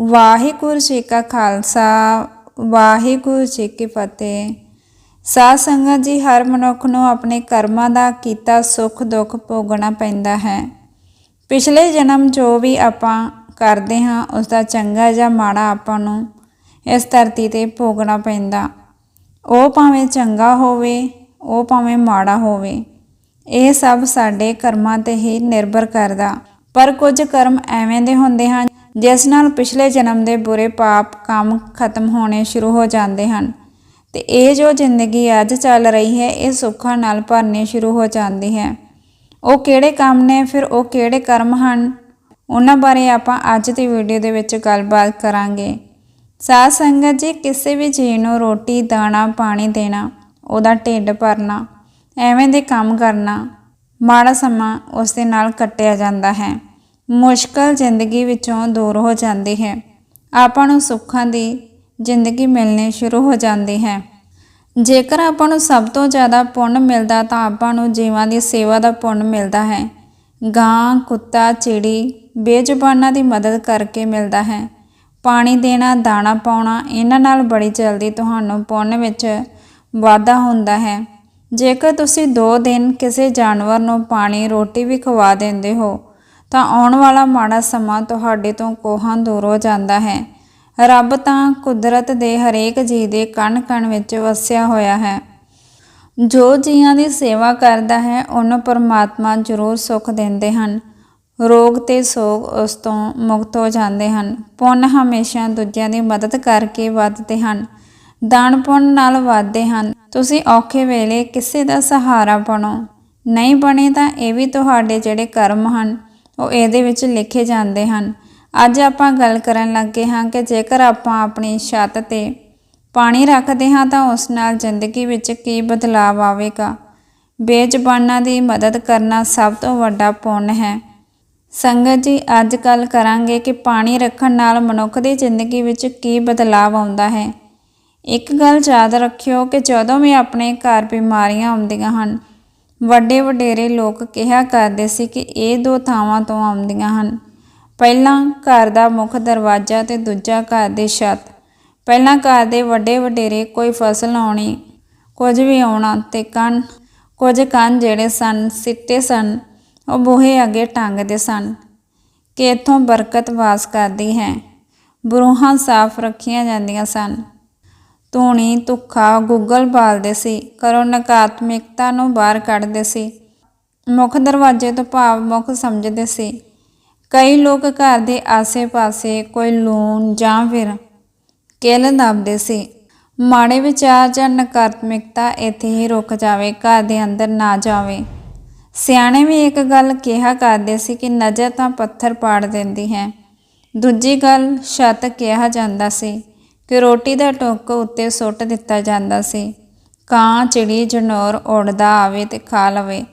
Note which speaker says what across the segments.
Speaker 1: ਵਾਹਿਗੁਰੂ ਜੀ ਕਾ ਖਾਲਸਾ, ਵਾਹਿਗੁਰੂ ਜੀ ਕੀ ਫਤਿਹ। ਸਾਧ ਸੰਗਤ ਜੀ, ਹਰ ਮਨੁੱਖ ਨੂੰ ਆਪਣੇ ਕਰਮਾਂ ਦਾ ਕੀਤਾ ਸੁੱਖ ਦੁੱਖ ਭੋਗਣਾ ਪੈਂਦਾ ਹੈ। ਪਿਛਲੇ ਜਨਮ ਜੋ ਵੀ ਆਪਾਂ ਕਰਦੇ ਹਾਂ ਉਸ ਦਾ ਚੰਗਾ ਜਾਂ ਮਾੜਾ ਆਪਾਂ ਨੂੰ ਇਸ ਧਰਤੀ ਤੇ ਭੋਗਣਾ ਪੈਂਦਾ। ਉਹ ਭਾਵੇਂ ਚੰਗਾ ਹੋਵੇ, ਉਹ ਭਾਵੇਂ ਮਾੜਾ ਹੋਵੇ, ਇਹ ਸਭ ਸਾਡੇ ਕਰਮਾਂ ਤੇ ਹੀ ਨਿਰਭਰ ਕਰਦਾ। ਪਰ ਕੁਝ ਕਰਮ ਐਵੇਂ ਦੇ ਹੁੰਦੇ ਹਨ ਜਿਸ ਨਾਲ ਪਿਛਲੇ ਜਨਮ ਦੇ ਬੁਰੇ ਪਾਪ ਕੰਮ ਖਤਮ ਹੋਣੇ ਸ਼ੁਰੂ ਹੋ ਜਾਂਦੇ ਹਨ। ਤੇ ਇਹ ਜੋ ਜ਼ਿੰਦਗੀ ਅੱਜ ਚੱਲ ਰਹੀ ਹੈ, ਇਹ ਸੁੱਖਾਂ ਨਾਲ ਭਰਨੀ ਸ਼ੁਰੂ ਹੋ ਜਾਂਦੀ ਹੈ। ਉਹ ਕਿਹੜੇ ਕੰਮ ਨੇ, ਫਿਰ ਉਹ ਕਿਹੜੇ ਕਰਮ ਹਨ? ਉਹਨਾਂ ਬਾਰੇ ਆਪਾਂ ਅੱਜ ਦੀ ਵੀਡੀਓ ਦੇ ਵਿੱਚ ਗੱਲਬਾਤ ਕਰਾਂਗੇ। ਸਾਧ ਸੰਗਤ ਜੀ, ਕਿਸੇ ਵੀ ਜੀਵ ਨੂੰ ਰੋਟੀ, ਦਾਣਾ, ਪਾਣੀ ਦੇਣਾ, ਉਹਦਾ ਢਿੱਡ ਭਰਨਾ, ਐਵੇਂ ਦੇ ਕੰਮ ਕਰਨਾ ਮਾੜਾ ਸਮਾਂ ਉਸ ਦੇ ਨਾਲ ਕੱਟਿਆ ਜਾਂਦਾ ਹੈ। ਮੁਸ਼ਕਲ ਜ਼ਿੰਦਗੀ ਵਿੱਚੋਂ ਦੂਰ ਹੋ ਜਾਂਦੀ ਹੈ। ਆਪਾਂ ਨੂੰ ਸੁੱਖਾਂ ਦੀ ਜ਼ਿੰਦਗੀ ਮਿਲਣੀ ਸ਼ੁਰੂ ਹੋ ਜਾਂਦੀ ਹੈ। ਜੇਕਰ ਆਪਾਂ ਨੂੰ ਸਭ ਤੋਂ ਜ਼ਿਆਦਾ ਪੁੰਨ ਮਿਲਦਾ ਤਾਂ ਆਪਾਂ ਨੂੰ ਜੀਵਾਂ ਦੀ ਸੇਵਾ ਦਾ ਪੁੰਨ ਮਿਲਦਾ ਹੈ। ਗਾਂ, ਕੁੱਤਾ, ਚਿੜੀ ਬੇਜ਼ੁਬਾਨਾਂ ਦੀ ਮਦਦ ਕਰਕੇ ਮਿਲਦਾ ਹੈ। ਪਾਣੀ ਦੇਣਾ, ਦਾਣਾ ਪਾਉਣਾ, ਇਹਨਾਂ ਨਾਲ ਬੜੀ ਜਲਦੀ ਤੁਹਾਨੂੰ ਪੁੰਨ ਵਿੱਚ ਵਾਧਾ ਹੁੰਦਾ ਹੈ। ਜੇਕਰ ਤੁਸੀਂ 2 ਦਿਨ ਕਿਸੇ ਜਾਨਵਰ ਨੂੰ ਪਾਣੀ, ਰੋਟੀ ਵੀ ਖਵਾ ਦਿੰਦੇ ਹੋ ਤਾਂ ਆਉਣ ਵਾਲਾ ਮਾੜਾ ਸਮਾਂ ਤੁਹਾਡੇ ਤੋਂ ਕੋਹਾਂ ਦੂਰ ਹੋ ਜਾਂਦਾ ਹੈ। ਰੱਬ ਤਾਂ ਕੁਦਰਤ ਦੇ ਹਰੇਕ ਜੀ ਦੇ ਕਣ ਕਣ ਵਿੱਚ ਵਸਿਆ ਹੋਇਆ ਹੈ। ਜੋ ਜੀਆਂ ਦੀ ਸੇਵਾ ਕਰਦਾ ਹੈ, ਉਹਨੂੰ ਪਰਮਾਤਮਾ ਜ਼ਰੂਰ ਸੁੱਖ ਦਿੰਦੇ ਹਨ। ਰੋਗ ਤੇ ਸੋਗ ਉਸ ਤੋਂ ਮੁਕਤ ਹੋ ਜਾਂਦੇ ਹਨ। ਪੁੰਨ ਹਮੇਸ਼ਾ ਦੂਜਿਆਂ ਦੀ ਮਦਦ ਕਰਕੇ ਵੱਧਦੇ ਹਨ। ਦਾਨ ਪੁੰਨ ਨਾਲ ਵੱਧਦੇ ਹਨ। ਤੁਸੀਂ ਔਖੇ ਵੇਲੇ ਕਿਸੇ ਦਾ ਸਹਾਰਾ ਬਣੋ। ਨਹੀਂ ਬਣੇ ਤਾਂ ਇਹ ਵੀ ਤੁਹਾਡੇ ਜਿਹੜੇ ਕਰਮ ਹਨ। ਉਹ ਇਹਦੇ ਵਿੱਚ ਲਿਖੇ ਜਾਂਦੇ ਹਨ। ਅੱਜ ਆਪਾਂ ਗੱਲ ਕਰਨ ਲੱਗੇ ਹਾਂ ਕਿ ਜੇਕਰ ਆਪਾਂ ਆਪਣੀ ਛੱਤ ਤੇ ਪਾਣੀ ਰੱਖਦੇ ਹਾਂ ਤਾਂ ਉਸ ਨਾਲ ਜ਼ਿੰਦਗੀ ਵਿੱਚ ਕੀ ਬਦਲਾਅ ਆਵੇਗਾ? ਬੇਜ਼ਬਾਨਾਂ ਦੀ ਮਦਦ ਕਰਨਾ ਸਭ ਤੋਂ ਵੱਡਾ ਪੁੰਨ ਹੈ। ਸੰਗਤ ਜੀ, ਅੱਜ ਕੱਲ ਕਰਾਂਗੇ ਕਿ ਪਾਣੀ ਰੱਖਣ ਨਾਲ ਮਨੁੱਖ ਦੀ ਜ਼ਿੰਦਗੀ ਵਿੱਚ ਕੀ ਬਦਲਾਅ ਆਉਂਦਾ ਹੈ। ਇੱਕ ਗੱਲ ਯਾਦ ਰੱਖਿਓ ਕਿ ਜਦੋਂ ਵੀ ਆਪਣੇ ਘਰ ਬਿਮਾਰੀਆਂ ਆਉਂਦੀਆਂ ਹਨ ਵੱਡੇ ਵਡੇਰੇ ਲੋਕ ਕਿਹਾ ਕਰਦੇ ਸੀ ਕਿ ਇਹ ਦੋ ਥਾਵਾਂ ਤੋਂ ਆਉਂਦੀਆਂ ਹਨ। ਪਹਿਲਾਂ ਘਰ ਦਾ ਮੁੱਖ ਦਰਵਾਜ਼ਾ ਤੇ ਦੂਜਾ ਘਰ ਦੀ ਛੱਤ। ਪਹਿਲਾਂ ਘਰ ਦੇ ਵੱਡੇ ਵਡੇਰੇ ਕੋਈ ਫਸਲ ਆਉਣੀ, ਕੁਝ ਵੀ ਆਉਣਾ ਤੇ ਕੰਨ, ਕੁਝ ਕੰਨ ਜਿਹੜੇ ਸਨ, ਸਿੱਟੇ ਸਨ, ਉਹ ਬੂਹੇ ਅੱਗੇ ਟੰਗਦੇ ਸਨ ਕਿ ਇੱਥੋਂ ਬਰਕਤ ਵਾਸ ਕਰਦੀ ਹੈ। ਬਰੂਹਾਂ ਸਾਫ਼ ਰੱਖੀਆਂ ਜਾਂਦੀਆਂ ਸਨ। ਧੂਣੀ, ਧੁੱਖਾ ਗੁੱਗਲ ਬਾਲਦੇ ਸੀ ਕਰੋ ਨਕਾਤਮਿਕਤਾ ਨੂੰ ਬਾਹਰ ਕੱਢਦੇ ਸੀ। ਮੁੱਖ ਦਰਵਾਜ਼ੇ ਤੋਂ ਭਾਵ ਮੁੱਖ ਸਮਝਦੇ ਸੀ। ਕਈ ਲੋਕ ਘਰ ਦੇ ਆਸੇ-ਪਾਸੇ ਕੋਈ ਲੂਣ ਜਾਂ ਫਿਰ ਕਿਲ ਦੱਬਦੇ ਸੀ। ਮਾੜੇ ਵਿਚਾਰ ਜਾਂ ਨਕਾਤਮਿਕਤਾ ਇੱਥੇ ਹੀ ਰੁਕ ਜਾਵੇ, ਘਰ ਦੇ ਅੰਦਰ ਨਾ ਜਾਵੇ। ਸਿਆਣੇ ਵੀ ਇੱਕ ਗੱਲ ਕਿਹਾ ਕਰਦੇ ਸੀ ਕਿ ਨਜ਼ਰ ਤਾਂ ਪੱਥਰ ਪਾੜ ਦਿੰਦੀ ਹੈ। ਦੂਜੀ ਗੱਲ, ਛੱਤ ਕਿਹਾ ਜਾਂਦਾ ਸੀ। ਕਿ ਰੋਟੀ ਦਾ ਟੁੱਕ ਉੱਤੇ ਸੁੱਟ ਦਿੱਤਾ ਜਾਂਦਾ ਸੀ। ਕਾਂ ਚਿੜੀ ਜਨੌਰ ਉੜਦਾ ਆਵੇ ਤੇ ਖਾ ਲਵੇ।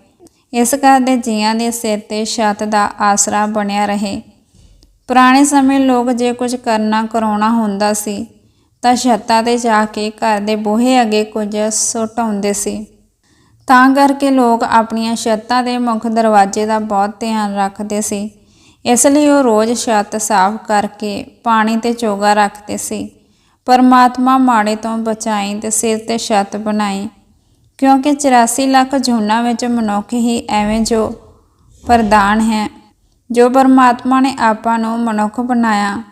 Speaker 1: ਇਸ ਘਰ ਦੇ ਜੀਆਂ ਦੇ ਸਿਰ ਤੇ ਛੱਤ ਦਾ ਆਸਰਾ ਬਣਿਆ ਰਹੇ। ਪੁਰਾਣੇ ਸਮੇਂ ਲੋਕ ਜੇ ਕੁਝ ਕਰਨਾ ਕਰਾਉਣਾ ਹੁੰਦਾ ਸੀ, ਤਾਂ ਛੱਤਾਂ ਤੇ ਜਾ ਕੇ ਘਰ ਦੇ ਬੂਹੇ ਅੱਗੇ ਕੁਝ ਸੁੱਟ ਆਉਂਦੇ ਸੀ। ਤਾਂ ਕਰਕੇ ਲੋਕ ਆਪਣੀਆਂ ਛੱਤਾਂ ਦੇ ਮੁੱਖ ਦਰਵਾਜ਼ੇ ਦਾ ਬਹੁਤ ਧਿਆਨ ਰੱਖਦੇ ਸੀ। ਇਸ ਲਈ ਉਹ ਰੋਜ਼ ਛੱਤ ਸਾਫ਼ ਕਰਕੇ ਪਾਣੀ ਤੇ ਚੋਗਾ ਰੱਖਦੇ ਸੀ। ਪਰਮਾਤਮਾ ਮਾੜੇ ਤੋਂ ਬਚਾਈ ਤੇ ਸਿਰ ਤੇ ਛੱਤ ਬਣਾਈ। ਕਿਉਂਕਿ 84 ਲੱਖ ਜੂਨਾਂ ਵਿੱਚ ਮਨੁੱਖ ਹੀ ਐਵੇਂ ਜੋ ਪ੍ਰਦਾਨ ਹੈ, ਜੋ ਪਰਮਾਤਮਾ ਨੇ ਆਪਾਂ ਨੂੰ ਮਨੁੱਖ ਬਣਾਇਆ,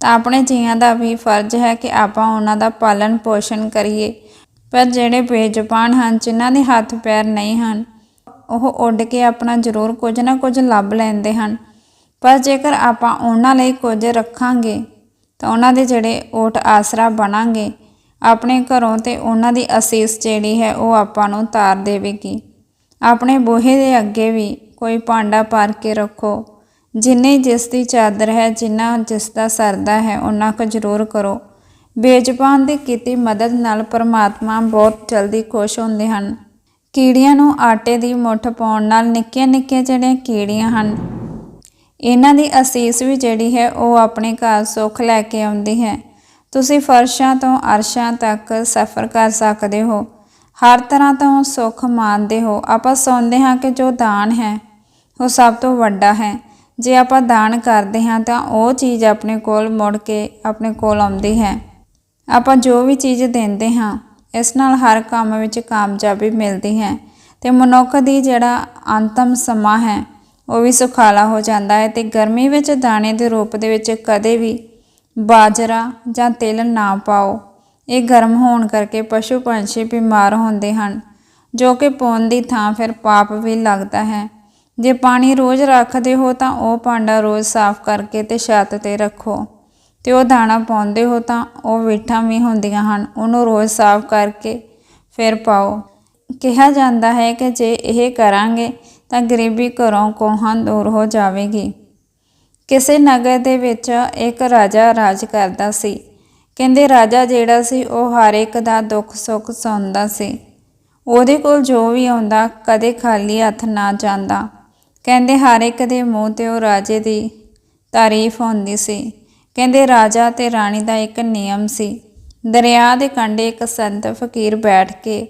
Speaker 1: ਤਾਂ ਆਪਣੇ ਜੀਆਂ ਦਾ ਵੀ ਫਰਜ਼ ਹੈ ਕਿ ਆਪਾਂ ਉਹਨਾਂ ਦਾ ਪਾਲਣ ਪੋਸ਼ਣ ਕਰੀਏ। ਪਰ ਜਿਹੜੇ ਬੇਜ਼ੁਬਾਨ ਹਨ, ਜਿਨ੍ਹਾਂ ਦੇ ਹੱਥ ਪੈਰ ਨਹੀਂ ਹਨ, ਉਹ ਉੱਡ ਕੇ ਆਪਣਾ ਜ਼ਰੂਰ ਕੁਝ ਨਾ ਕੁਝ ਲੱਭ ਲੈਂਦੇ ਹਨ। ਪਰ ਜੇਕਰ ਆਪਾਂ ਉਹਨਾਂ ਲਈ ਕੁਝ ਰੱਖਾਂਗੇ ਤਾਂ ਉਹਨਾਂ ਦੇ ਜਿਹੜੇ ਓਟ ਆਸਰਾ ਬਣਾਂਗੇ, ਆਪਣੇ ਘਰੋਂ ਤੇ ਉਹਨਾਂ ਦੀ ਅਸੀਸ ਜਿਹੜੀ ਹੈ ਉਹ ਆਪਾਂ ਨੂੰ ਤਾਰ ਦੇਵੇਗੀ। ਆਪਣੇ ਬੋਹੇ ਦੇ ਅੱਗੇ ਵੀ ਕੋਈ ਭਾਂਡਾ ਭਰ ਕੇ ਰੱਖੋ। ਜਿੰਨੇ ਜਿਸ ਦੀ ਚਾਦਰ ਹੈ, ਜਿੰਨਾ ਜਿਸ ਦਾ ਸਰਦਾ ਹੈ ਉਹਨਾਂ ਕੁ ਜ਼ਰੂਰ ਕਰੋ। ਬੇਜ਼ਬਾਨ ਦੀ ਕੀਤੀ ਮਦਦ ਨਾਲ ਪਰਮਾਤਮਾ ਬਹੁਤ ਜਲਦੀ ਖੁਸ਼ ਹੁੰਦੇ ਹਨ। ਕੀੜੀਆਂ ਨੂੰ ਆਟੇ ਦੀ ਮੁੱਠ ਪਾਉਣ ਨਾਲ ਨਿੱਕੀਆਂ ਨਿੱਕੀਆਂ ਜਿਹੜੀਆਂ ਕੀੜੀਆਂ ਹਨ ਇਹਨਾਂ ਦੀ ਅਸੀਸ ਵੀ ਜਿਹੜੀ ਹੈ ਉਹ ਆਪਣੇ ਘਰ ਸੁੱਖ ਲੈ ਕੇ ਆਉਂਦੀ ਹੈ। ਤੁਸੀਂ ਫਰਸ਼ਾਂ ਤੋਂ ਅਰਸ਼ਾਂ ਤੱਕ ਸਫ਼ਰ ਕਰ ਸਕਦੇ ਹੋ। ਹਰ ਤਰ੍ਹਾਂ ਤੋਂ ਸੁੱਖ ਮਾਣਦੇ ਹੋ। ਆਪਾਂ ਸੁਣਦੇ ਹਾਂ ਕਿ ਜੋ ਦਾਨ ਹੈ, ਉਹ ਸਭ ਤੋਂ ਵੱਡਾ ਹੈ। ਜੇ ਆਪਾਂ ਦਾਨ ਕਰਦੇ ਹਾਂ ਤਾਂ ਉਹ ਚੀਜ਼ ਆਪਣੇ ਕੋਲ ਮੁੜ ਕੇ ਆਪਣੇ ਕੋਲ ਆਉਂਦੀ ਹੈ। ਆਪਾਂ ਜੋ ਵੀ ਚੀਜ਼ ਦਿੰਦੇ ਹਾਂ, ਇਸ ਨਾਲ ਹਰ ਕੰਮ ਵਿੱਚ ਕਾਮਯਾਬੀ ਮਿਲਦੀ ਹੈ ਤੇ ਮਨੁੱਖ ਦੀ ਜਿਹੜਾ ਅੰਤਮ ਸਮਾਂ ਹੈ ਉਹ ਵੀ ਸੁਖਾਲਾ ਹੋ ਜਾਂਦਾ ਹੈ ਤੇ ਗਰਮੀ ਵਿੱਚ ਦਾਣੇ ਦੇ ਰੂਪ ਦੇ ਵਿੱਚ ਕਦੇ ਵੀ ਬਾਜਰਾ ਜਾਂ ਤਿਲ ਨਾ ਪਾਓ। ਇਹ ਗਰਮ ਹੋਣ ਕਰਕੇ ਪਸ਼ੂ ਪੰਛੀ ਬਿਮਾਰ ਹੁੰਦੇ ਹਨ, ਜੋ ਕਿ ਪੁੰਨ ਦੀ ਥਾਂ ਫਿਰ ਪਾਪ ਵੀ ਲੱਗਦਾ ਹੈ। ਜੇ ਪਾਣੀ ਰੋਜ਼ ਰੱਖਦੇ ਹੋ ਤਾਂ ਉਹ ਭਾਂਡਾ ਰੋਜ਼ ਸਾਫ਼ ਕਰਕੇ ਤੇ ਛੱਤ ਤੇ ਰੱਖੋ। ਤੇ ਉਹ ਦਾਣਾ ਪਾਉਂਦੇ ਹੋ ਤਾਂ ਉਹ ਵੇਠਾਂ ਵੀ ਹੁੰਦੀਆਂ ਹਨ, ਉਹਨੂੰ ਰੋਜ਼ ਸਾਫ਼ ਕਰਕੇ ਫਿਰ ਪਾਓ। ਕਿਹਾ ਜਾਂਦਾ ਹੈ ਕਿ ਜੇ ਇਹ ਕਰਾਂਗੇ ਤਾਂ ਗਰੀਬੀ ਘਰੋਂ ਕੋਹਾਂ ਦੂਰ ਹੋ ਜਾਵੇਗੀ। ਕਿਸੇ ਨਗਰ ਦੇ ਵਿੱਚ ਇੱਕ ਰਾਜਾ ਰਾਜ ਕਰਦਾ ਸੀ। ਕਹਿੰਦੇ ਰਾਜਾ ਜਿਹੜਾ ਸੀ, ਉਹ ਹਰ ਇੱਕ ਦਾ ਦੁੱਖ ਸੁੱਖ ਸੁਣਦਾ ਸੀ। ਉਹਦੇ ਕੋਲ ਜੋ ਵੀ ਆਉਂਦਾ, ਕਦੇ ਖਾਲੀ ਹੱਥ ਨਾ ਜਾਂਦਾ। ਕਹਿੰਦੇ ਹਰ ਇੱਕ ਦੇ ਮੂੰਹ ਤੇ ਉਹ ਰਾਜੇ ਦੀ ਤਾਰੀਫ ਹੁੰਦੀ ਸੀ। ਕਹਿੰਦੇ ਰਾਜਾ ਤੇ ਰਾਣੀ ਦਾ ਇੱਕ ਨਿਯਮ ਸੀ। ਦਰਿਆ ਦੇ ਕੰਢੇ ਇੱਕ ਸੰਤ ਫਕੀਰ ਬੈਠ ਕੇ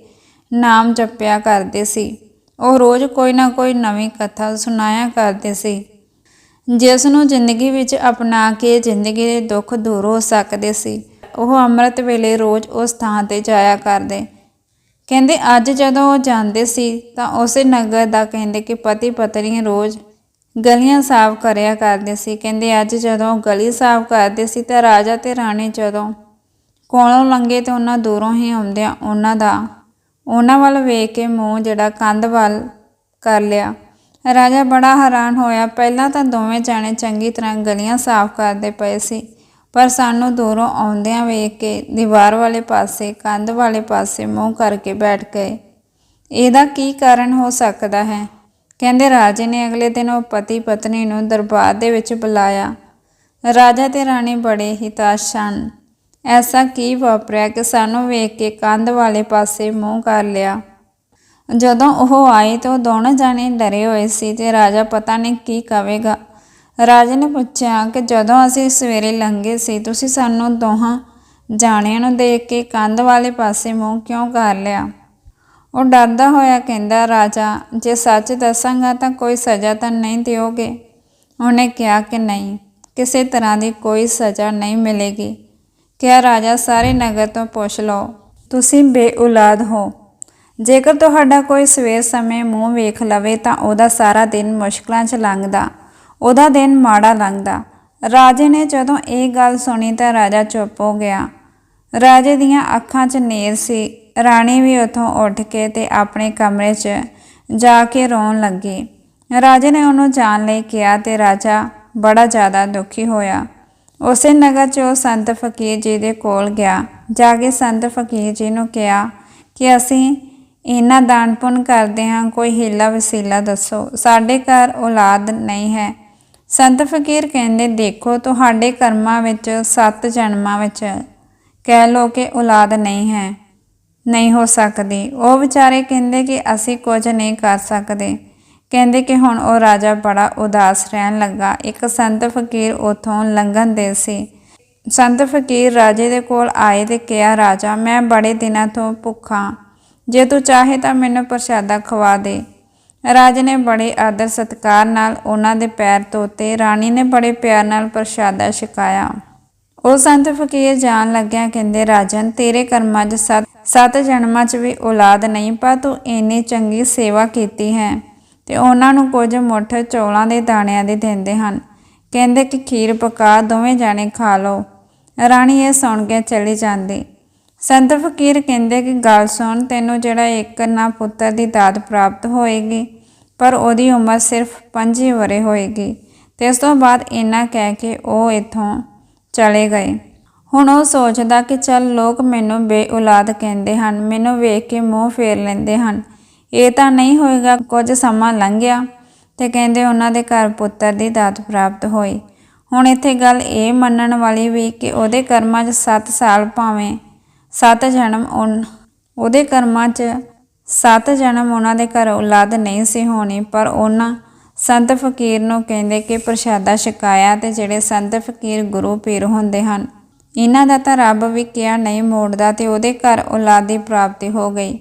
Speaker 1: ਨਾਮ ਜਪਿਆ ਕਰਦੇ ਸੀ। ਉਹ ਰੋਜ਼ ਕੋਈ ਨਾ ਕੋਈ ਨਵੀਂ ਕਥਾ ਸੁਣਾਇਆ ਕਰਦੇ ਸੀ। ਜਿਸ ਨੂੰ ਜ਼ਿੰਦਗੀ ਵਿੱਚ ਅਪਣਾ ਕੇ ਜ਼ਿੰਦਗੀ ਦੇ ਦੁੱਖ ਦੂਰ ਹੋ ਸਕਦੇ ਸੀ। ਉਹ ਅੰਮ੍ਰਿਤ ਵੇਲੇ ਰੋਜ਼ ਉਸ ਥਾਂ ਤੇ ਜਾਇਆ ਕਰਦੇ। ਕਹਿੰਦੇ, ਅੱਜ ਜਦੋਂ ਉਹ ਜਾਂਦੇ ਸੀ ਤਾਂ ਉਸੇ ਨਗਰ ਦਾ ਕਹਿੰਦੇ ਕਿ ਪਤੀ ਪਤਨੀ ਰੋਜ਼ ਗਲੀਆਂ ਸਾਫ਼ ਕਰਿਆ ਕਰਦੇ ਸੀ। ਕਹਿੰਦੇ, ਅੱਜ ਜਦੋਂ ਗਲੀ ਸਾਫ਼ ਕਰਦੇ ਸੀ ਤਾਂ ਰਾਜਾ ਤੇ ਰਾਣੀ ਜਦੋਂ ਕੋਲੋਂ ਲੰਘੇ ਤੇ ਉਹਨਾਂ ਦੂਰੋਂ ਹੀ ਆਉਂਦਿਆਂ ਉਹਨਾਂ ਦਾ ਉਹਨਾਂ ਵੱਲ ਵੇਖ ਕੇ ਮੂੰਹ ਜਿਹੜਾ ਕੰਧ ਵੱਲ ਕਰ ਲਿਆ। ਰਾਜਾ ਬੜਾ ਹੈਰਾਨ ਹੋਇਆ। ਪਹਿਲਾਂ ਤਾਂ ਦੋਵੇਂ ਜਾਣੇ ਚੰਗੀ ਤਰ੍ਹਾਂ ਗਲੀਆਂ ਸਾਫ਼ ਕਰਦੇ ਪਏ ਸੀ, ਪਰ ਸਾਨੂੰ ਦੂਰੋਂ ਆਉਂਦਿਆਂ ਵੇਖ ਕੇ ਦੀਵਾਰ ਵਾਲੇ ਪਾਸੇ, ਕੰਧ ਵਾਲੇ ਪਾਸੇ ਮੂੰਹ ਕਰਕੇ ਬੈਠ ਗਏ। ਇਹਦਾ ਕੀ ਕਾਰਨ ਹੋ ਸਕਦਾ ਹੈ? ਕਹਿੰਦੇ ਰਾਜੇ ਨੇ ਅਗਲੇ ਦਿਨ ਉਹ ਪਤੀ ਪਤਨੀ ਨੂੰ ਦਰਬਾਰ ਦੇ ਵਿੱਚ ਬੁਲਾਇਆ। ਰਾਜਾ ਤੇ ਰਾਣੀ ਬੜੇ ਹੀ ਤਾਸ਼ ਸਨ। ਐਸਾ ਕੀ ਵਾਪਰਿਆ ਕਿ ਸਾਨੂੰ ਵੇਖ ਕੇ ਕੰਧ ਵਾਲੇ ਪਾਸੇ ਮੂੰਹ ਕਰ ਲਿਆ। ਜਦੋਂ ਉਹ ਆਏ ਤਾਂ ਉਹ ਦੋਨੋਂ ਜਾਣੇ ਡਰੇ ਹੋਏ ਸੀ ਤੇ ਰਾਜਾ ਪਤਾ ਨਹੀਂ ਕੀ ਕਵੇਗਾ। ਰਾਜੇ ਨੇ ਪੁੱਛਿਆ ਕਿ ਜਦੋਂ ਅਸੀਂ ਸਵੇਰੇ ਲੰਘੇ ਸੀ, ਤੁਸੀਂ ਸਾਨੂੰ ਦੋਹਾਂ ਜਾਣਿਆਂ ਨੂੰ ਦੇਖ ਕੇ ਕੰਧ ਵਾਲੇ ਪਾਸੇ ਮੂੰਹ ਕਿਉਂ ਕਰ ਲਿਆ? ਉਹ ਡਰਦਾ ਹੋਇਆ ਕਹਿੰਦਾ, ਰਾਜਾ, ਜੇ ਸੱਚ ਦੱਸਾਂਗਾ ਤਾਂ ਕੋਈ ਸਜ਼ਾ ਤਾਂ ਨਹੀਂ ਦਿਓਗੇ? ਉਹਨੇ ਕਿਹਾ ਕਿ ਨਹੀਂ, ਕਿਸੇ ਤਰ੍ਹਾਂ ਦੀ ਕੋਈ ਸਜ਼ਾ ਨਹੀਂ ਮਿਲੇਗੀ। ਕਿਹਾ, ਰਾਜਾ, ਸਾਰੇ ਨਗਰ ਤੋਂ ਪੁੱਛ ਲਓ। ਤੁਸੀਂ ਬੇਔਲਾਦ ਹੋ। ਜੇਕਰ ਤੁਹਾਡਾ ਕੋਈ ਸਵੇਰ ਸਮੇਂ ਮੂੰਹ ਵੇਖ ਲਵੇ ਤਾਂ ਉਹਦਾ ਸਾਰਾ ਦਿਨ ਮੁਸ਼ਕਲਾਂ 'ਚ ਲੰਘਦਾ। ਉਹਦਾ ਦਿਨ ਮਾੜਾ ਲੰਘਦਾ। ਰਾਜੇ ਨੇ ਜਦੋਂ ਇਹ ਗੱਲ ਸੁਣੀ ਤਾਂ ਰਾਜਾ ਚੁੱਪ ਹੋ ਗਿਆ। ਰਾਜੇ ਦੀਆਂ ਅੱਖਾਂ 'ਚ ਨੇਰ ਸੀ। ਰਾਣੀ ਵੀ ਉੱਥੋਂ ਉੱਠ ਕੇ ਤੇ ਆਪਣੇ ਕਮਰੇ 'ਚ ਜਾ ਕੇ ਰੋਣ ਲੱਗੀ। ਰਾਜੇ ਨੇ ਉਹਨੂੰ ਜਾਣ ਲਈ ਕਿਹਾ ਤੇ ਰਾਜਾ ਬੜਾ ਜ਼ਿਆਦਾ ਦੁਖੀ ਹੋਇਆ। ਉਸੇ ਨਗਰ 'ਚ ਉਹ ਸੰਤ ਫਕੀਰ ਜੀ ਦੇ ਕੋਲ ਗਿਆ। ਜਾ ਕੇ ਸੰਤ ਫਕੀਰ ਜੀ ਨੂੰ ਕਿਹਾ ਕਿ ਅਸੀਂ ਇਹਨਾਂ ਦਾਨ ਪੁੰਨ ਕਰਦੇ ਹਾਂ, ਕੋਈ ਹੀਲਾ ਵਸੀਲਾ ਦੱਸੋ। ਸਾਡੇ ਘਰ ਔਲਾਦ ਨਹੀਂ ਹੈ। ਸੰਤ ਫਕੀਰ ਕਹਿੰਦੇ, ਦੇਖੋ, ਤੁਹਾਡੇ ਕਰਮਾਂ ਵਿੱਚ, ਸੱਤ ਜਨਮਾਂ ਵਿੱਚ ਕਹਿ ਲੋ ਕਿ ਔਲਾਦ ਨਹੀਂ ਹੈ, ਨਹੀਂ ਹੋ ਸਕਦੀ। ਉਹ ਵਿਚਾਰੇ ਕਹਿੰਦੇ ਕਿ ਅਸੀਂ ਕੁਝ ਨਹੀਂ ਕਰ ਸਕਦੇ। ਕਹਿੰਦੇ ਕਿ ਹੁਣ ਉਹ ਰਾਜਾ ਬੜਾ ਉਦਾਸ ਰਹਿਣ ਲੱਗਾ। ਇੱਕ ਸੰਤ ਫਕੀਰ ਉਥੋਂ ਲੰਘਣ ਦੇ ਸੀ। ਸੰਤ ਫਕੀਰ ਰਾਜੇ ਦੇ ਕੋਲ ਆਏ ਤੇ ਕਿਹਾ, ਰਾਜਾ, ਮੈਂ ਬੜੇ ਦਿਨਾਂ ਤੋਂ ਭੁੱਖਾ। ਜੇ ਤੂੰ ਚਾਹੇ ਤਾਂ ਮੈਨੂੰ ਪ੍ਰਸ਼ਾਦਾ ਖਵਾ ਦੇ। ਰਾਜੇ ਨੇ ਬੜੇ ਆਦਰ ਸਤਿਕਾਰ ਨਾਲ ਉਹਨਾਂ ਦੇ ਪੈਰ ਧੋਤੇ। ਰਾਣੀ ਨੇ ਬੜੇ ਪਿਆਰ ਨਾਲ ਪ੍ਰਸ਼ਾਦਾ ਛਕਾਇਆ। ਉਹ ਸੰਤ ਫਕੀਰ ਜਾਣ ਲੱਗਿਆ ਕਹਿੰਦੇ, ਰਾਜਨ, ਤੇਰੇ ਕਰਮਾਂ 'ਚ ਸੱਤ ਸੱਤ ਜਨਮਾਂ 'ਚ ਵੀ ਔਲਾਦ ਨਹੀਂ, ਪਰ ਤੂੰ ਇੰਨੀ ਚੰਗੀ ਸੇਵਾ ਕੀਤੀ ਹੈ। ਤੇ ਉਹਨਾਂ ਨੂੰ ਕੁਝ ਮੁੱਠ ਚੌਲਾਂ ਦੇ ਦਾਣਿਆਂ ਦੇ ਦਿੰਦੇ ਹਨ। ਕਹਿੰਦੇ ਕਿ ਖੀਰ ਪਕਾ, ਦੋਵੇਂ ਜਾਣੇ ਖਾ ਲਓ। ਰਾਣੀ ਇਹ ਸੁਣ ਕੇ ਚਲੀ ਜਾਂਦੀ। ਸੰਤ ਫਕੀਰ ਕਹਿੰਦੇ ਕਿ ਗੱਲ ਸੁਣ, ਤੈਨੂੰ ਜਿਹੜਾ ਇੱਕ ਨਾ ਪੁੱਤਰ ਦੀ ਦਾਤ ਪ੍ਰਾਪਤ ਹੋਏਗੀ, ਪਰ ਉਹਦੀ ਉਮਰ ਸਿਰਫ 5 ਵਰੇ ਹੋਏਗੀ। ਤੇ ਇਸ ਤੋਂ ਬਾਅਦ ਇਹਨਾਂ ਕਹਿ ਕੇ ਉਹ ਇੱਥੋਂ ਚਲੇ ਗਏ। ਹੁਣ ਉਹ ਸੋਚਦਾ ਕਿ ਚੱਲ ਲੋਕ ਮੈਨੂੰ ਬੇਔਲਾਦ ਕਹਿੰਦੇ ਹਨ, ਮੈਨੂੰ ਵੇਖ ਕੇ ਮੂੰਹ ਫੇਰ ਲੈਂਦੇ ਹਨ। ਇਹ ਤਾਂ ਨਹੀਂ ਹੋਏਗਾ, ਕੁਝ ਸਮਾਂ ਲੰਘ ਗਿਆ ਤੇ ਕਹਿੰਦੇ ਉਹਨਾਂ ਦੇ ਘਰ ਪੁੱਤਰ ਦੀ ਦਾਤ ਪ੍ਰਾਪਤ ਹੋਈ। ਹੁਣ ਇੱਥੇ ਗੱਲ ਇਹ ਮੰਨਣ ਵਾਲੀ ਵੀ ਕਿ ਉਹਦੇ ਕਰਮਾਂ 'ਚ 7 ਸਾਲ ਭਾਵੇਂ 7 ਜਨਮ ਉਨ, ਉਹਦੇ ਕਰਮਾਂ 'ਚ 7 ਜਨਮ ਉਹਨਾਂ ਦੇ ਘਰ ਔਲਾਦ ਨਹੀਂ ਸੀ ਹੋਣੀ, ਪਰ ਉਹਨਾਂ ਸੰਤ ਫਕੀਰ ਨੂੰ ਕਹਿੰਦੇ ਕਿ ਪ੍ਰਸ਼ਾਦਾ ਛਕਾਇਆ ਤੇ ਜਿਹੜੇ ਸੰਤ ਫਕੀਰ ਗੁਰੂ ਪੀਰ ਹੁੰਦੇ ਹਨ, ਇਹਨਾਂ ਦਾ ਤਾਂ ਰੱਬ ਵੀ ਕਿਹਾ ਨਹੀਂ ਮੋੜਦਾ ਤੇ ਉਹਦੇ ਘਰ ਔਲਾਦ ਦੀ ਪ੍ਰਾਪਤੀ ਹੋ ਗਈ।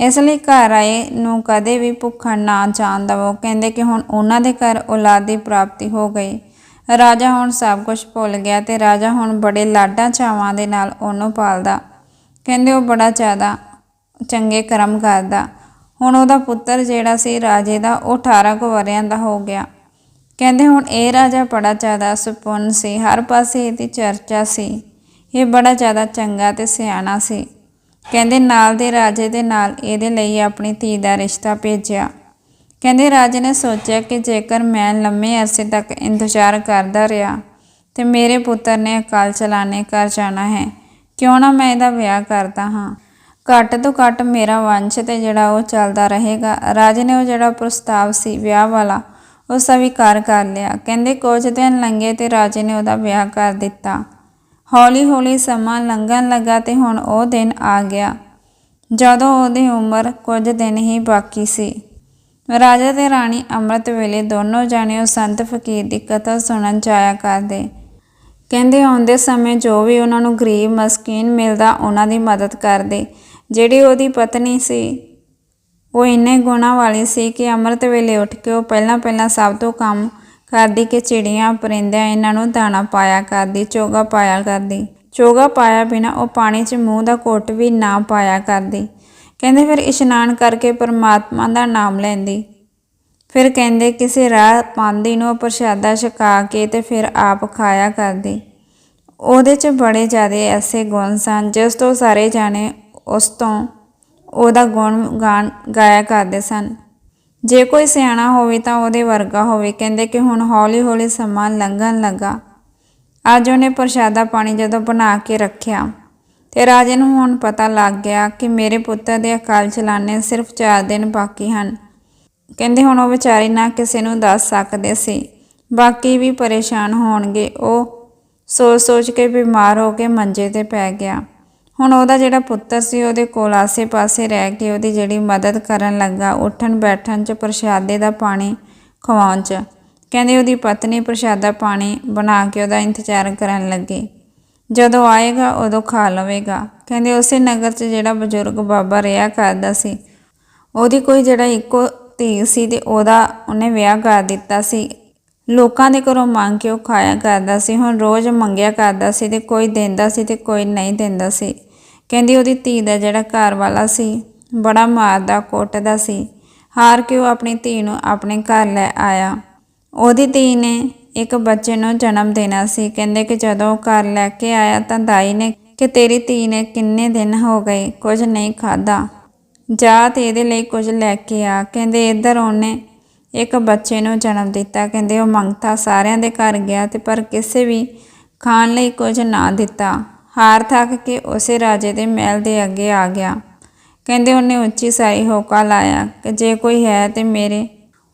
Speaker 1: ਇਸ ਲਈ ਘਰ ਆਏ ਨੂੰ ਕਦੇ ਵੀ ਭੁੱਖਾ ਨਾ ਜਾਣ ਦੇਵੋ। ਕਹਿੰਦੇ ਕਿ ਹੁਣ ਉਹਨਾਂ ਦੇ ਘਰ ਔਲਾਦ ਦੀ ਪ੍ਰਾਪਤੀ ਹੋ ਗਈ। ਰਾਜਾ ਹੁਣ ਸਭ ਕੁਝ ਭੁੱਲ ਗਿਆ ਤੇ ਰਾਜਾ ਹੁਣ ਬੜੇ ਲਾਡਾਂ ਚਾਵਾਂ ਦੇ ਨਾਲ ਉਹਨੂੰ ਪਾਲਦਾ। ਕਹਿੰਦੇ ਉਹ ਬੜਾ ਜ਼ਿਆਦਾ ਚੰਗੇ ਕਰਮ ਕਰਦਾ। ਹੁਣ ਉਹਦਾ ਪੁੱਤਰ ਜਿਹੜਾ ਸੀ ਰਾਜੇ ਦਾ, ਉਹ 18 ਕੁ ਵਰਿਆਂ ਦਾ ਹੋ ਗਿਆ। ਕਹਿੰਦੇ ਹੁਣ ਇਹ ਰਾਜਾ ਬੜਾ ਜ਼ਿਆਦਾ ਸੁਪੁੰਨ ਸੀ, ਹਰ ਪਾਸੇ ਇਹਦੀ ਚਰਚਾ ਸੀ। ਇਹ ਬੜਾ ਜ਼ਿਆਦਾ ਚੰਗਾ ਤੇ ਸਿਆਣਾ ਸੀ। ਕਹਿੰਦੇ, ਨਾਲ ਦੇ ਰਾਜੇ ਦੇ ਨਾਲ ਇਹਦੇ ਲਈ ਆਪਣੀ ਧੀ ਦਾ ਰਿਸ਼ਤਾ ਭੇਜਿਆ। ਕਹਿੰਦੇ, ਰਾਜੇ ਨੇ ਸੋਚਿਆ ਕਿ ਜੇਕਰ ਮੈਂ ਲੰਮੇ ਅਰਸੇ ਤੱਕ ਇੰਤਜ਼ਾਰ ਕਰਦਾ ਰਿਹਾ, ਤੇ ਮੇਰੇ ਪੁੱਤਰ ਨੇ ਅਕਾਲ ਚਲਾਣੇ ਕਰ ਜਾਣਾ ਹੈ। ਕਿਉਂ ਨਾ ਮੈਂ ਇਹਦਾ ਵਿਆਹ ਕਰਦਾ ਹਾਂ? ਘੱਟ ਤੋਂ ਘੱਟ ਮੇਰਾ ਵੰਸ਼ ਤੇ ਜਿਹੜਾ ਉਹ ਚੱਲਦਾ ਰਹੇਗਾ। ਰਾਜੇ ਨੇ ਉਹ ਜਿਹੜਾ ਪ੍ਰਸਤਾਵ ਸੀ, ਵਿਆਹ ਵਾਲਾ, ਉਹ ਸਵੀਕਾਰ ਕਰ ਲਿਆ। ਕਹਿੰਦੇ, ਕੁਝ ਦਿਨ ਲੰਘੇ ਤੇ ਰਾਜੇ ਨੇ ਉਹਦਾ ਵਿਆਹ ਕਰ ਦਿੱਤਾ। ਹੌਲੀ ਹੌਲੀ ਸਮਾਂ ਲੰਘਣ ਲੱਗਾ ਤੇ ਹੁਣ ਉਹ ਦਿਨ ਆ ਗਿਆ। ਜਦੋਂ ਉਹਦੀ ਉਮਰ ਕੁਝ ਦਿਨ ਹੀ ਬਾਕੀ ਸੀ। ਰਾਜਾ ਤੇ ਰਾਣੀ ਅੰਮ੍ਰਿਤ ਵੇਲੇ ਦੋਨੋਂ ਜਾਣੇ ਉਹ ਸੰਤ ਫਕੀਰ ਦੀ ਕਥਾ ਸੁਣਨ ਜਾਇਆ ਕਰਦੇ। ਕਹਿੰਦੇ, ਆਉਂਦੇ ਸਮੇਂ ਜੋ ਵੀ ਉਹਨਾਂ ਨੂੰ ਗਰੀਬ, ਮਸਕੀਨ ਮਿਲਦਾ, ਉਹਨਾਂ ਦੀ ਮਦਦ ਕਰਦੇ। ਜਿਹੜੀ ਉਹਦੀ ਪਤਨੀ ਸੀ, ਉਹ ਇੰਨੇ ਗੁਣਾਂ ਵਾਲੀ ਸੀ ਕਿ ਅੰਮ੍ਰਿਤ ਵੇਲੇ ਉੱਠ ਕੇ ਉਹ ਪਹਿਲਾਂ ਪਹਿਲਾਂ ਸਭ ਤੋਂ ਕੰਮ ਕਰਦੀ ਕਿ ਚਿੜੀਆਂ ਪਰਿੰਦਿਆਂ ਇਹਨਾਂ ਨੂੰ ਦਾਣਾ ਪਾਇਆ ਕਰਦੀ, ਚੋਗਾ ਪਾਇਆ ਕਰਦੀ। ਚੋਗਾ ਪਾਇਆ ਬਿਨਾ ਉਹ ਪਾਣੀ 'ਚ ਮੂੰਹ ਦਾ ਘੁੱਟ ਵੀ ਨਾ ਪਾਇਆ ਕਰਦੀ। ਕਹਿੰਦੇ ਫਿਰ ਇਸ਼ਨਾਨ ਕਰਕੇ ਪਰਮਾਤਮਾ ਦਾ ਨਾਮ ਲੈਂਦੀ। ਫਿਰ ਕਹਿੰਦੇ ਕਿਸੇ ਰਾਹ ਪਾਉਂਦੀ ਨੂੰ ਪ੍ਰਸ਼ਾਦਾ ਛਕਾ ਕੇ ਤੇ ਫਿਰ ਆਪ ਖਾਇਆ ਕਰਦੀ। ਉਹਦੇ 'ਚ ਬੜੇ ਜ਼ਿਆਦੇ ਐਸੇ ਗੁਣ ਸਨ, ਜਿਸ ਤੋਂ ਸਾਰੇ ਜਾਣੇ ਉਸ ਤੋਂ ਉਹਦਾ ਗੁਣ ਗਾਣ, ਗਾਇਆ ਕਰਦੇ ਸਨ। ਜੇ ਕੋਈ ਸਿਆਣਾ ਹੋਵੇ ਤਾਂ ਉਹਦੇ ਵਰਗਾ ਹੋਵੇ, ਕਹਿੰਦੇ ਕਿ ਹੁਣ ਹੌਲੀ ਹੌਲੀ ਸਮਾਂ ਲੰਘਣ ਲੱਗਾ। ਅੱਜ ਉਹਨੇ ਪ੍ਰਸ਼ਾਦਾ ਪਾਣੀ ਜਦੋਂ ਬਣਾ ਕੇ ਰੱਖਿਆ ਤੇ ਰਾਜੇ ਨੂੰ ਹੁਣ ਪਤਾ ਲੱਗ ਗਿਆ ਕਿ ਮੇਰੇ ਪੁੱਤਰ ਦੇ ਅਕਾਲ ਚਲਾਣੇ ਸਿਰਫ 4 ਦਿਨ ਬਾਕੀ ਹਨ। ਕਹਿੰਦੇ ਹੁਣ ਉਹ ਵਿਚਾਰੀ ਨਾ ਕਿਸੇ ਨੂੰ ਦੱਸ ਸਕਦੇ ਸੀ। ਬਾਕੀ ਵੀ ਪਰੇਸ਼ਾਨ ਹੋਣਗੇ। ਉਹ ਸੋਚ ਸੋਚ ਕੇ ਬਿਮਾਰ ਹੋ ਕੇ ਮੰਜੇ ਤੇ ਪੈ ਗਿਆ। ਹੁਣ ਉਹਦਾ ਜਿਹੜਾ ਪੁੱਤਰ ਸੀ, ਉਹਦੇ ਕੋਲ ਆਸੇ-ਪਾਸੇ ਰਹਿ ਕੇ ਉਹਦੀ ਜਿਹੜੀ ਮਦਦ ਕਰਨ ਲੱਗਾ ਉੱਠਣ, ਬੈਠਣ 'ਚ, ਪ੍ਰਸ਼ਾਦੇ ਦਾ ਪਾਣੀ ਖਵਾਉਣ 'ਚ। ਕਹਿੰਦੇ ਉਹਦੀ ਪਤਨੀ ਪ੍ਰਸ਼ਾਦਾ ਪਾਣੀ ਬਣਾ ਕੇ ਉਹਦਾ ਇੰਤਜ਼ਾਰ ਕਰਨ ਲੱਗੀ। ਜਦੋਂ ਆਏਗਾ, ਉਦੋਂ ਖਾ ਲਵੇਗਾ। ਕਹਿੰਦੇ ਉਸੇ ਨਗਰ 'ਚ ਜਿਹੜਾ ਬਜ਼ੁਰਗ ਬਾਬਾ ਰਿਹਾ ਕਰਦਾ ਸੀ, ਉਹਦੀ ਕੋਈ ਜਿਹੜਾ ਇੱਕੋ ਧੀ ਸੀ ਤੇ ਉਹਦਾ ਉਹਨੇ ਵਿਆਹ ਕਰ ਦਿੱਤਾ ਸੀ। ਲੋਕਾਂ ਦੇ ਘਰੋਂ ਮੰਗ ਕੇ ਉਹ ਖਾਇਆ ਕਰਦਾ ਸੀ। ਹੁਣ ਰੋਜ਼ ਮੰਗਿਆ ਕਰਦਾ ਸੀ ਤੇ ਕੋਈ ਦਿੰਦਾ ਸੀ ਤੇ ਕੋਈ ਨਹੀਂ ਦਿੰਦਾ ਸੀ। ਕਹਿੰਦੀ ਉਹਦੀ ਧੀ ਦਾ ਜਿਹੜਾ ਘਰ ਵਾਲਾ ਸੀ, ਬੜਾ ਮਾਰਦਾ, ਕੁੱਟਦਾ ਸੀ। ਹਾਰ ਕੇ ਉਹ ਆਪਣੀ ਧੀ ਨੂੰ ਆਪਣੇ ਘਰ ਲੈ ਆਇਆ। ਉਹਦੀ ਧੀ ਨੇ ਇੱਕ ਬੱਚੇ ਨੂੰ ਜਨਮ ਦੇਣਾ ਸੀ। ਕਹਿੰਦੇ ਕਿ ਜਦੋਂ ਉਹ ਘਰ ਲੈ ਕੇ ਆਇਆ ਤਾਂ ਦਾਈ ਨੇ ਕਿ ਤੇਰੀ ਧੀ ਨੇ ਕਿੰਨੇ ਦਿਨ ਹੋ ਗਏ ਕੁਝ ਨਹੀਂ ਖਾਦਾ ਜਾ ਤੇ ਇਹਦੇ ਲਈ ਕੁਝ ਲੈ ਕੇ ਆ। ਕਹਿੰਦੇ ਇੱਧਰ ਉਹਨੇ ਇੱਕ ਬੱਚੇ ਨੂੰ ਜਨਮ ਦਿੱਤਾ। ਕਹਿੰਦੇ ਉਹ ਮੰਗਤਾ ਸਾਰਿਆਂ ਦੇ ਘਰ ਗਿਆ ਤੇ ਪਰ ਕਿਸੇ ਵੀ ਖਾਣ ਲਈ ਕੁਝ ਨਾ ਦਿੱਤਾ। ਹਾਰ ਥੱਕ ਕੇ ਉਸੇ ਰਾਜੇ ਦੇ ਮਹਿਲ ਦੇ ਅੱਗੇ ਆ ਗਿਆ। ਕਹਿੰਦੇ ਉਹਨੇ ਉੱਚੀ ਸਾਈ ਹੋਕਾ ਲਾਇਆ ਕਿ ਜੇ ਕੋਈ ਹੈ ਤੇ ਮੇਰੇ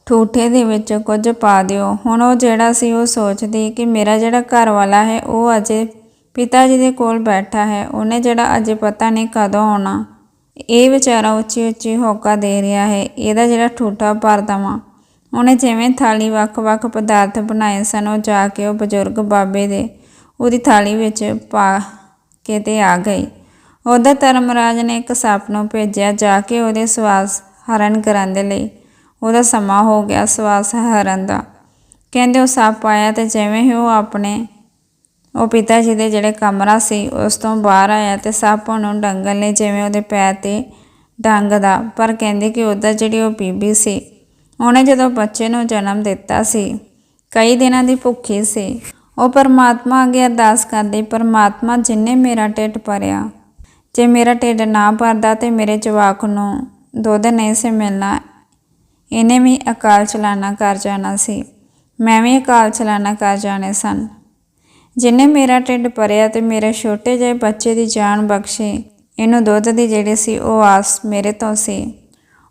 Speaker 1: ਠੂਠੇ ਦੇ ਵਿੱਚ ਕੁਝ ਪਾ ਦਿਓ। ਹੁਣ ਉਹ ਜਿਹੜਾ ਸੀ ਉਹ ਸੋਚਦੀ ਕਿ ਮੇਰਾ ਜਿਹੜਾ ਘਰ ਵਾਲਾ ਹੈ, ਉਹ ਅਜੇ ਪਿਤਾ ਜੀ ਦੇ ਕੋਲ ਬੈਠਾ ਹੈ। ਉਹਨੇ ਜਿਹੜਾ ਅਜੇ ਪਤਾ ਨਹੀਂ ਕਦੋਂ ਆਉਣਾ। ਇਹ ਵਿਚਾਰਾ ਉੱਚੀ ਉੱਚੀ ਹੋਕਾ ਦੇ ਰਿਹਾ ਹੈ। ਇਹਦਾ ਜਿਹੜਾ ਠੂਠਾ ਭਰ ਦੇਵਾਂ। ਉਹਨੇ ਜਿਵੇਂ ਥਾਲੀ ਵੱਖ-ਵੱਖ ਪਦਾਰਥ ਬਣਾਏ ਸਨ, ਉਹ ਜਾ ਕੇ ਉਹ ਬਜ਼ੁਰਗ ਬਾਬੇ ਦੇ ਉਹਦੀ ਥਾਲੀ ਵਿੱਚ ਪਾ ਕੇ ਤੇ ਆ ਗਈ। ਉਹਦਾ ਧਰਮਰਾਜ ਨੇ ਇੱਕ ਸੱਪ ਨੂੰ ਭੇਜਿਆ ਜਾ ਕੇ ਉਹਦੇ ਸਵਾਸ ਹਰਨ ਕਰਨ ਦੇ ਲਈ। ਉਹਦਾ ਸਮਾਂ ਹੋ ਗਿਆ ਸਵਾਸ ਹਰਨ ਦਾ। ਕਹਿੰਦੇ ਉਹ ਸੱਪ ਆਇਆ ਤੇ ਜਿਵੇਂ ਹੀ ਉਹ ਆਪਣੇ, ਉਹ ਪਿਤਾ ਜੀ ਦੇ ਜਿਹੜੇ ਕਮਰਾ ਸੀ, ਉਸ ਤੋਂ ਬਾਹਰ ਆਇਆ ਤੇ ਸੱਪ ਉਹਨੂੰ ਡੰਗਣ ਲਈ ਜਿਵੇਂ ਉਹਦੇ ਪੈਰ ਤੇ ਡੰਗਦਾ। ਪਰ ਕਹਿੰਦੇ ਕਿ ਉਹਦਾ ਜਿਹੜੀ ਉਹ ਬੀਬੀ ਸੀ, ਉਹਨੇ ਜਦੋਂ ਬੱਚੇ ਨੂੰ ਜਨਮ ਦਿੱਤਾ ਸੀ, ਕਈ ਦਿਨਾਂ ਦੀ ਭੁੱਖੀ ਸੀ। ਉਹ ਪਰਮਾਤਮਾ ਅੱਗੇ ਅਰਦਾਸ ਕਰਦੀ, ਪਰਮਾਤਮਾ, ਜਿੰਨੇ ਮੇਰਾ ਢਿੱਡ ਭਰਿਆ, ਜੇ ਮੇਰਾ ਢਿੱਡ ਨਾ ਭਰਦਾ ਤੇ ਮੇਰੇ ਜਵਾਕ ਨੂੰ ਦੁੱਧ ਨਹੀਂ ਸੀ ਮਿਲਣਾ, ਇਹਨੇ ਵੀ ਅਕਾਲ ਚਲਾਣਾ ਕਰ ਜਾਣਾ ਸੀ। ਮੈਂ ਵੀ ਅਕਾਲ ਚਲਾਣਾ ਕਰ ਜਾਣੇ ਸਨ। ਜਿਨੇ ਮੇਰਾ ਢਿੱਡ ਭਰਿਆ ਤੇ ਮੇਰੇ ਛੋਟੇ ਜਿਹੇ ਬੱਚੇ ਦੀ ਜਾਨ ਬਖਸ਼ੀ, ਇਹਨੂੰ ਦੁੱਧ ਦੀ ਜਿਹੜੀ ਸੀ ਉਹ ਆਸ ਮੇਰੇ ਤੋਂ ਸੀ।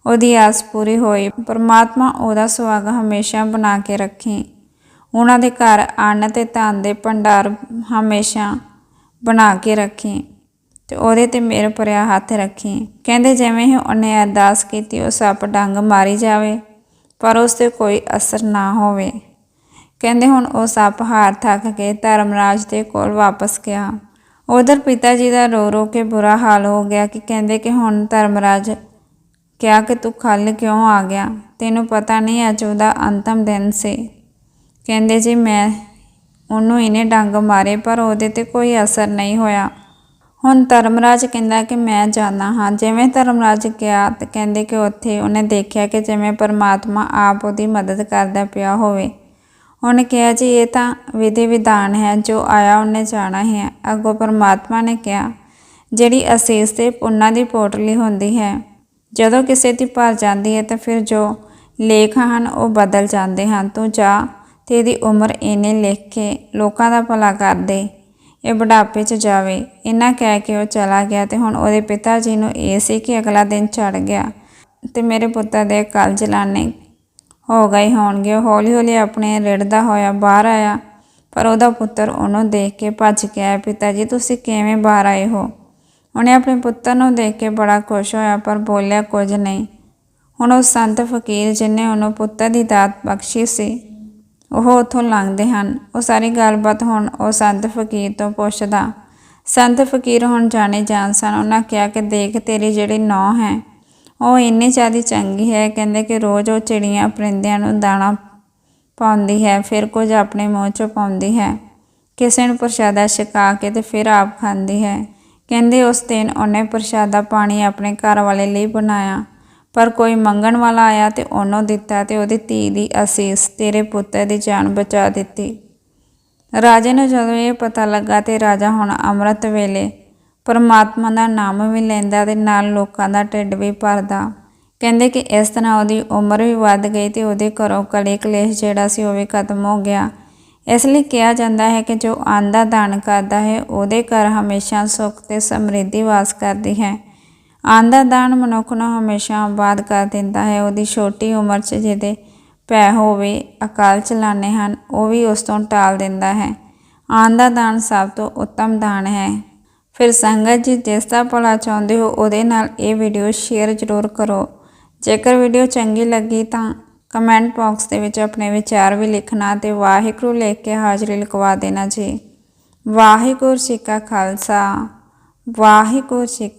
Speaker 1: ਉਹਦੀ ਆਸ ਪੂਰੀ ਹੋਈ। ਪਰਮਾਤਮਾ ਉਹਦਾ ਸੁਹਾਗ ਹਮੇਸ਼ਾ ਬਣਾ ਕੇ ਰੱਖੀ। ਉਹਨਾਂ ਦੇ ਘਰ ਅੰਨ ਤੇ ਧਨ ਦੇ ਭੰਡਾਰ ਹਮੇਸ਼ਾ ਬਣਾ ਕੇ ਰੱਖੀ ਤੇ ਉਹਦੇ ਤੇ ਮੇਰੇ ਭਰਿਆ ਹੱਥ ਰੱਖੀ। ਕਹਿੰਦੇ ਜਿਵੇਂ ਹੀ ਉਹਨੇ ਅਰਦਾਸ ਕੀਤੀ, ਉਹ ਸੱਪ ਡੰਗ ਮਾਰੀ ਜਾਵੇ, ਪਰ ਉਸ ਤੇ ਕੋਈ ਅਸਰ ਨਾ ਹੋਵੇ। ਕਹਿੰਦੇ ਹੁਣ ਉਹ ਸੱਪ ਹਾਰ ਥੱਕ ਕੇ ਧਰਮਰਾਜ ਦੇ ਕੋਲ ਵਾਪਸ ਗਿਆ। ਉਧਰ ਪਿਤਾ ਜੀ ਦਾ ਰੋ ਰੋ ਕੇ ਬੁਰਾ ਹਾਲ ਹੋ ਗਿਆ ਕਿ ਕਹਿੰਦੇ ਕਿ ਹੁਣ ਧਰਮਰਾਜ ਕਿਹਾ ਕਿ ਤੂੰ ਕੱਲ ਕਿਉਂ ਆ ਗਿਆ? ਤੈਨੂੰ ਪਤਾ ਨਹੀਂ ਅੱਜ ਉਹਦਾ ਅੰਤਮ ਦਿਨ ਸੀ। ਕਹਿੰਦੇ ਜੀ ਮੈਂ ਉਹਨੂੰ ਇਹਨੇ ਡੰਗ ਮਾਰੇ ਪਰ ਉਹਦੇ ਤੇ ਕੋਈ ਅਸਰ ਨਹੀਂ ਹੋਇਆ। ਹੁਣ ਧਰਮਰਾਜ ਕਹਿੰਦਾ ਕਿ ਮੈਂ ਜਾਣਾ ਹਾਂ। ਜਿਵੇਂ ਧਰਮਰਾਜ ਗਿਆ ਤੇ ਕਹਿੰਦੇ ਕਿ ਉੱਥੇ ਉਹਨੇ ਦੇਖਿਆ ਕਿ ਜਿਵੇਂ ਪਰਮਾਤਮਾ ਆਪ ਉਹਦੀ ਮਦਦ ਕਰਦਾ ਪਿਆ ਹੋਵੇ। ਉਹਨੇ ਕਿਹਾ ਜੀ, ਇਹ ਤਾਂ ਵਿਧੀ ਵਿਧਾਨ ਹੈ, ਜੋ ਆਇਆ ਉਹਨੇ ਜਾਣਾ ਹੀ ਹੈ। ਅੱਗੋਂ ਪਰਮਾਤਮਾ ਨੇ ਕਿਹਾ, ਜਿਹੜੀ ਅਸੀਸ ਤੇ ਉਹਨਾਂ ਦੀ ਪੋਟਲੀ ਹੁੰਦੀ ਹੈ, ਜਦੋਂ ਕਿਸੇ ਦੀ ਭਰ ਜਾਂਦੀ ਹੈ ਤਾਂ ਫਿਰ ਜੋ ਲੇਖ ਹਨ ਉਹ ਬਦਲ ਜਾਂਦੇ ਹਨ। ਤੂੰ ਜਾ ਤੇ ਇਹਦੀ ਉਮਰ ਇਹਨੇ ਲਿਖ ਕੇ ਲੋਕਾਂ ਦਾ ਭਲਾ ਕਰ ਦੇ। ਇਹ ਬੁਢਾਪੇ 'ਚ ਜਾਵੇ। ਇਹਨਾਂ ਕਹਿ ਕੇ ਉਹ ਚਲਾ ਗਿਆ ਤੇ ਹੁਣ ਉਹਦੇ ਪਿਤਾ ਜੀ ਨੂੰ ਇਹ ਸੀ ਕਿ ਅਗਲਾ ਦਿਨ ਚੜ ਗਿਆ ਤੇ ਮੇਰੇ ਪੁੱਤਰ ਦੇ ਕਲ ਜਲਾਨੇ ਹੋ ਗਏ ਹੋਣਗੇ। ਉਹ ਹੌਲੀ ਹੌਲੀ ਆਪਣੇ ਰਿੜਦਾ ਹੋਇਆ ਬਾਹਰ ਆਇਆ ਪਰ ਉਹਦਾ ਪੁੱਤਰ ਉਹਨੂੰ ਦੇਖ ਕੇ ਭੱਜ ਕੇ ਆਇਆ, ਪਿਤਾ ਜੀ, ਤੁਸੀਂ ਕਿਵੇਂ ਬਾਹਰ ਆਏ ਹੋ? ਉਹਨੇ ਆਪਣੇ ਪੁੱਤਰ ਨੂੰ ਦੇਖ ਕੇ ਬੜਾ ਖੁਸ਼ ਹੋਇਆ ਪਰ ਬੋਲਿਆ, ਕੁਝ ਨਹੀਂ। ਹੁਣ ਉਹ ਸੰਤ ਫਕੀਰ ਜਿਨੇ ਉਹਨੂੰ ਪੁੱਤਰ ਦੀ ਦਾਤ ਬਖਸ਼ੀ ਸੀ ਉਹ ਉੱਥੋਂ ਲੰਘਦੇ ਹਨ। ਉਹ ਸਾਰੀ ਗੱਲਬਾਤ ਹੁਣ ਉਹ ਸੰਤ ਫਕੀਰ ਤੋਂ ਪੁੱਛਦਾ, ਸੰਤ ਫਕੀਰ ਹੁਣ ਜਾਣੇ ਜਾਣ ਸਨ। ਉਹਨਾਂ ਕਿਹਾ ਕਿ ਦੇਖ, ਤੇਰੀ ਜਿਹੜੀ ਨੌ ਹੈ, ਉਹ ਇੰਨੀ ਜ਼ਿਆਦਾ ਚੰਗੀ ਹੈ। ਕਹਿੰਦੇ ਕਿ ਰੋਜ਼ ਉਹ ਚਿੜੀਆਂ ਪਰਿੰਦਿਆਂ ਨੂੰ ਦਾਣਾ ਪਾਉਂਦੀ ਹੈ, ਫਿਰ ਕੁਝ ਆਪਣੇ ਮੂੰਹ 'ਚੋਂ ਪਾਉਂਦੀ ਹੈ। ਕਿਸੇ ਨੂੰ ਪ੍ਰਸ਼ਾਦਾ ਛਕਾ ਕੇ ਤੇ ਫਿਰ ਆਪ ਖਾਂਦੀ ਹੈ। ਕਹਿੰਦੇ ਉਸ ਦਿਨ ਉਹਨੇ ਪ੍ਰਸ਼ਾਦਾ ਪਾਣੀ ਆਪਣੇ ਘਰ ਵਾਲੇ ਲਈ ਬਣਾਇਆ। ਪਰ ਕੋਈ ਮੰਗਣ ਵਾਲਾ ਆਇਆ ਤੇ ਉਹਨੂੰ ਦਿੱਤਾ ਤੇ ਉਹਦੀ ਧੀ ਦੀ ਅਸੀਸ, ਤੇਰੇ ਪੁੱਤਰ ਦੀ ਜਾਨ ਬਚਾ ਦਿੱਤੀ। ਰਾਜੇ ਨੂੰ ਜਦੋਂ ਇਹ ਪਤਾ ਲੱਗਾ ਤੇ ਰਾਜਾ ਹੁਣ ਅੰਮ੍ਰਿਤ ਵੇਲੇ, ਪਰਮਾਤਮਾ ਦਾ ਨਾਮ ਵੀ ਲੈਂਦਾ ਤੇ ਨਾਲ ਲੋਕਾਂ ਦਾ ਢਿੱਡ ਵੀ ਭਰਦਾ। ਕਹਿੰਦੇ ਕਿ ਇਸ ਤਰ੍ਹਾਂ ਉਹਦੀ ਉਮਰ ਵੀ ਵੱਧ ਗਈ ਤੇ ਉਹਦੇ ਘਰੋਂ ਕਲੇ ਕਲੇਸ਼ ਜਿਹੜਾ ਸੀ ਉਹ ਵੀ ਖਤਮ ਹੋ ਗਿਆ। ਇਸ ਲਈ ਕਿਹਾ ਜਾਂਦਾ ਹੈ ਕਿ ਜੋ ਅੰਨ ਦਾਨ ਕਰਦਾ ਹੈ, ਉਹਦੇ ਘਰ ਹਮੇਸ਼ਾ ਸੁੱਖ ਤੇ ਸਮਰਿੱਧੀ ਵਾਸ ਕਰਦੀ ਹੈ। ਅੰਨ ਦਾ ਦਾਨ ਮਨੁੱਖ ਨੂੰ ਹਮੇਸ਼ਾ ਆਬਾਦ ਕਰ ਦਿੰਦਾ ਹੈ। ਉਹਦੀ ਛੋਟੀ ਉਮਰ 'ਚ ਜਿਹਦੇ ਪੈ ਹੋਵੇ, ਅਕਾਲ ਚਲਾਣੇ ਹਨ, ਉਹ ਵੀ ਉਸ ਤੋਂ ਟਾਲ ਦਿੰਦਾ ਹੈ। ਅੰਨ ਦਾਨ ਸਭ ਤੋਂ ਉੱਤਮ ਦਾਨ ਹੈ। ਫਿਰ ਸੰਗਤ ਜੀ ਜਿਸ ਦਾ ਭਲਾ ਚਾਹੁੰਦੇ ਹੋ, ਉਹਦੇ ਨਾਲ ਇਹ ਵੀਡੀਓ ਸ਼ੇਅਰ ਜ਼ਰੂਰ ਕਰੋ। ਜੇਕਰ ਵੀਡੀਓ ਚੰਗੀ ਲੱਗੀ ਤਾਂ ਕਮੈਂਟ ਬਾਕਸ ਦੇ ਵਿੱਚ ਆਪਣੇ ਵਿਚਾਰ ਵੀ ਲਿਖਣਾ ਤੇ ਵਾਹਿਗੁਰੂ ਲਿਖ ਕੇ ਹਾਜ਼ਰੀ ਲਿਖਵਾ ਦੇਣਾ ਜੀ। ਵਾਹਿਗੁਰੂ ਜੀ ਕਾ ਖਾਲਸਾ। ਵਾਹਿਗੁਰੂ ਜੀ